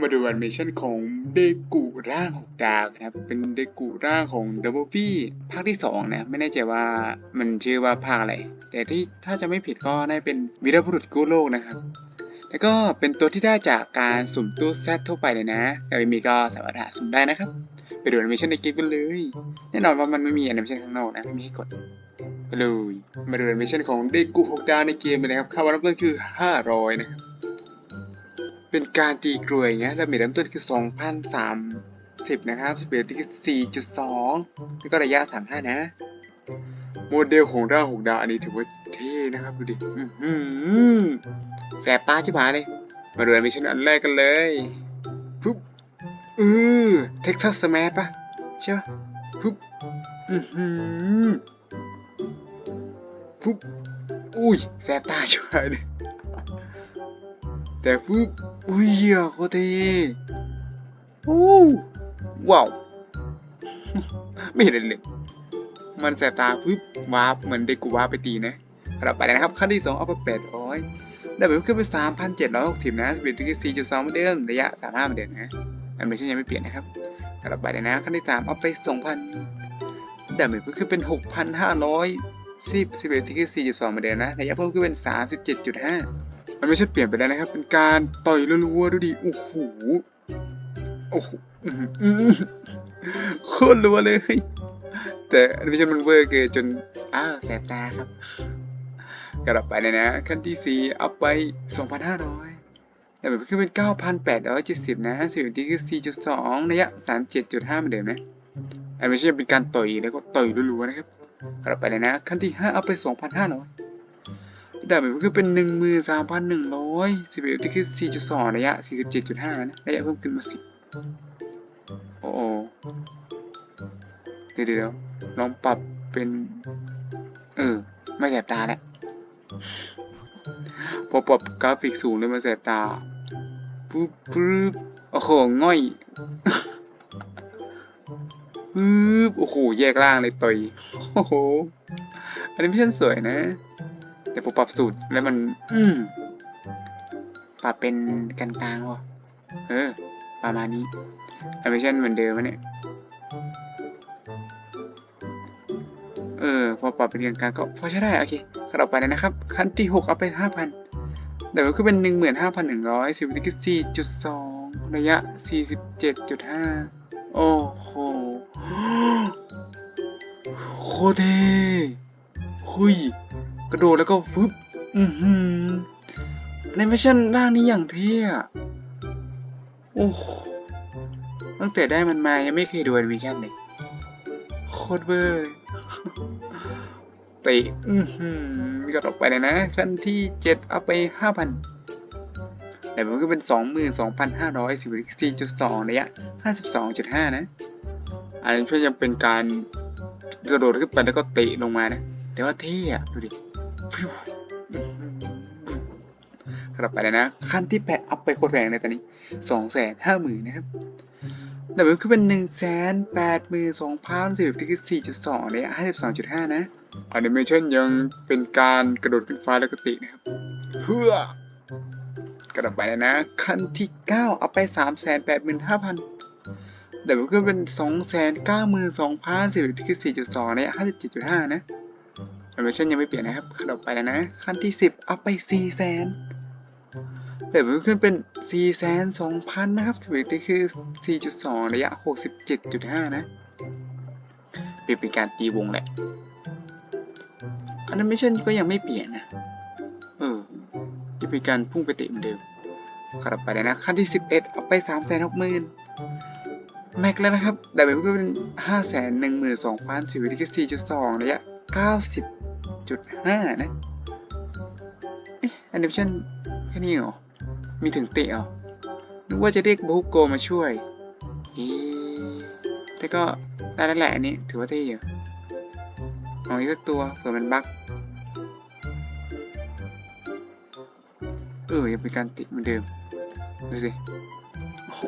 มาดูแอนิเมชันของเดกุร่างหกดาวนะครับ เป็นเดกุร่างของดับเบิลพี่ภาคที่สองนะ ไม่แน่ใจว่ามันชื่อว่าภาคอะไร แต่ที่ถ้าจะไม่ผิดก็น่าเป็นวีรบุรุษกู้โลกนะครับ แล้วก็เป็นตัวที่ได้จากการสุ่มตู้แซดทั่วไปเลยนะแต่ไม่มีก็สามารถหาสุ่มได้นะครับ ไปดูแอนิเมชันในเกมกันเลย แน่นอนว่ามันไม่มีแอนิเมชันข้างนอกนะ ไม่มีให้กดไปเลยมาดูแอนิเมชันของเดกุหกดาวในเกมเลยนะครับค่าวันรับเริ่มคือ 500 นะครับ เป็นการตีกลวยเงี้ยดาเมจเริ่มต้นคือ2,030นะครับสเปีดที่คือ4.2 แล้วก็ระยะ 35 นะ โมเดลของร่างหกดาวอันนี้ถือว่าเท่นะครับดูดิแสบตาชิบหายเลย มาดูแอนิเมชันอันแรกกันเลยปุ๊บอือเท็กซัสสแมทปะใช่ปะปุ๊บอือหือปุ๊บอุ้ยแสบตาชิบหายเลย แต่ปุ๊บอุ้ยเหี้ยโคตรเท่โอ้ว้าว ไม่เห็นเลยเลย มันแสบตาปุ๊บวาร์ปเหมือนเด็กกูวาร์ปไปตีนะเราไปเลยนะครับ ขั้นที่สองเอาไปแปดร้อยได้แบบขึ้นไปสามพันเจ็ดร้อยหกสิบนะสปีดที่สี่จุดสองเหมือนเดิมระยะสามาเหมือนเดิมนะอันไม่ใช่ยังไม่เปลี่ยนนะครับเราไปเลยนะ ขั้นที่สามเอาไปสองพันได้แบบขึ้นเป็นหกพันห้าร้อยสิบสปีดที่สี่จุดสองเหมือนเดิมนะระยะเพิ่มขึ้นเป็นสา มันไม่ใช่เปลี่ยนไปแล้วนะครับ เป็นการต่อยรัวๆดูดิโอ้โหโอ้โหโคตรรัวเลย แต่อันไม่ใช่มันเวอร์เกินจนอ้าวแสบตาครับกลับไปเลยนะ ขั้นที่สี่เอาไป 2,500แต่แบบขึ้นเป็น 9,870 นะสิบที่คือ 4.2 ระยะ 37.5เหมือนเดิมนะอันไม่ใช่เป็นการต่อยแล้วก็ต่อยรัวๆนะครับกลับไปเลยนะ ขั้นที่5เอาไป 2,500 ดาบมันคือเป็นหนึ่งมือสามพันหนึ่งร้อยสิบเอ็ดที่คือสี่จุดสองระยะสี่สิบเจ็ดจุดห้านะ ระยะเพิ่มขึ้นมาสิโอ้โหเดี๋ยวเดี๋ยวลองปรับเป็น เออ ไม่แสบตาแล้วพอปรับกราฟิกสูงเลยมาแสบตาปุ๊บปุ๊บโอ้โหง่อยปุ๊บโอ้โห แยกล่างเลยต่อย โอ้โห อันนี้ไม่ใช่สวยนะ แต่ผมปรับสูตรแล้วมัน อืมปรับเป็นกลางๆวะเออ ประมาณนี้แอนิเมชันเหมือนเดิมวะเนี่ย เออ พอปรับเป็นกลางๆก็พอใช้ได้ โอเคขั้นต่อไปเลยนะครับ ขั้นที่หกเอาไปห้าพันเดี๋ยวก็คือเป็นหนึ่งหมื่นห้าพันหนึ่งร้อยสิบวิธีสี่จุดสองระยะสี่สิบเจ็ดจุดห้าโอ้โหโคตรเท่หุย กระโดดแล้วก็ฟึบอือหือในเวอร์ชันร่างนี้อย่างเท่อะโอ้ตั้งแต่ได้มันมายังไม่เคยดูแอนิเมชันเลยโคตรเบอร์เลยเตะอือหือก็ต่อไปเลยนะขั้นที่เจ็ดเอาไปห้าพันแต่มันก็เป็นสองหมื่นสองพันห้าร้อยสิบสี่จุดสองระยะห้าสิบสองจุดห้านะ อันนี้เพื่อยังเป็นการกระโดดขึ้นไปแล้วก็เตะลงมานะ แต่ว่าเท่อะดูดิ ฟิวกลับไปเลยนะ ขั้นที่แปดอัพไปโคตรแพงเลยตอนนี้สองแสนห้าหมื่นนะครับแต่มันคือเป็นหนึ่งแสนแปดหมื่นสองพันสิบที่คือสี่จุดสองเนี่ยห้าสิบสองจุดห้านะแอนิเมชันยังเป็นการกระโดดขึ้นฟ้าแล้วก็ตะนะครับ เพื่อกลับไปเลยนะ ขั้นที่เก้าเอาไปสามแสนแปดหมื่นห้าพันดี๋ยวมันก็เป็นสองแสนเก้าหมื่นสองพันสิบที่คือสี่จุดสองเนี่ยห้าสิบเจ็ดจุดห้านะ แอนิเมชันยังไม่เปลี่ยนนะครับขั้นต่อไปแล้วนะ ขั้นที่สิบเอาไปสี่แสนเดี๋ยวมันขึ้นเป็นสี่แสนสองพันนะครับสิบที่คือสี่จุดสองระยะหกสิบเจ็ดจุดห้านะเปลี่ยนเป็นการตีวงแหละแอนิเมชันก็ยังไม่เปลี่ยนนะ เออจะเป็นการพุ่งไปเตะเหมือนเดิมขั้นต่อไปแล้วนะ ขั้นที่สิบเอ็ดเอาไปสามแสนหกหมื่นแม็กแล้วนะครับ ดับเบิลก็เป็นห้าแสนหนึ่งหมื่นสองพันสิบวิธีแค่สี่จุดสองระยะเก้าสิบจุดห้านะเอ๊ะแอนิเมชันแค่นี้เหรอ มีถึงเตะเหรอนึกว่าจะเรียกบูโกมาช่วยเอ๊แต่ก็ได้แล้วแหละอันนี้ถือว่าเท่อยู่เอาอีกสักตัวเผื่อมันบั๊กเออยังเป็นการติเหมือนเดิม ดูสิ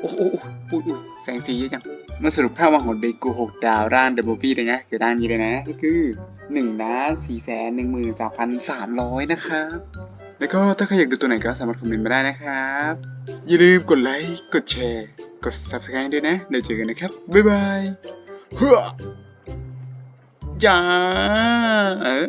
โอ้โหอุ้ยแสงสีเยอะจัง มาสรุปภาพวางของเดกูหกดาวร่างเดบิวฟี่เลยนะคือร่างนี้เลยนะ ก็คือหนึ่งล้านสี่แสนหนึ่งหมื่นสามพันสามร้อยนะครับ แล้วก็ถ้าใครอยากดูตัวไหนก็สามารถคอมเมนต์มาได้นะครับ อย่าลืมกดไลค์ กดแชร์ กด subscribe ด้วยนะเดี๋ยวเจอกันนะครับ บ๊ายบายเฮ้อจ้าเออ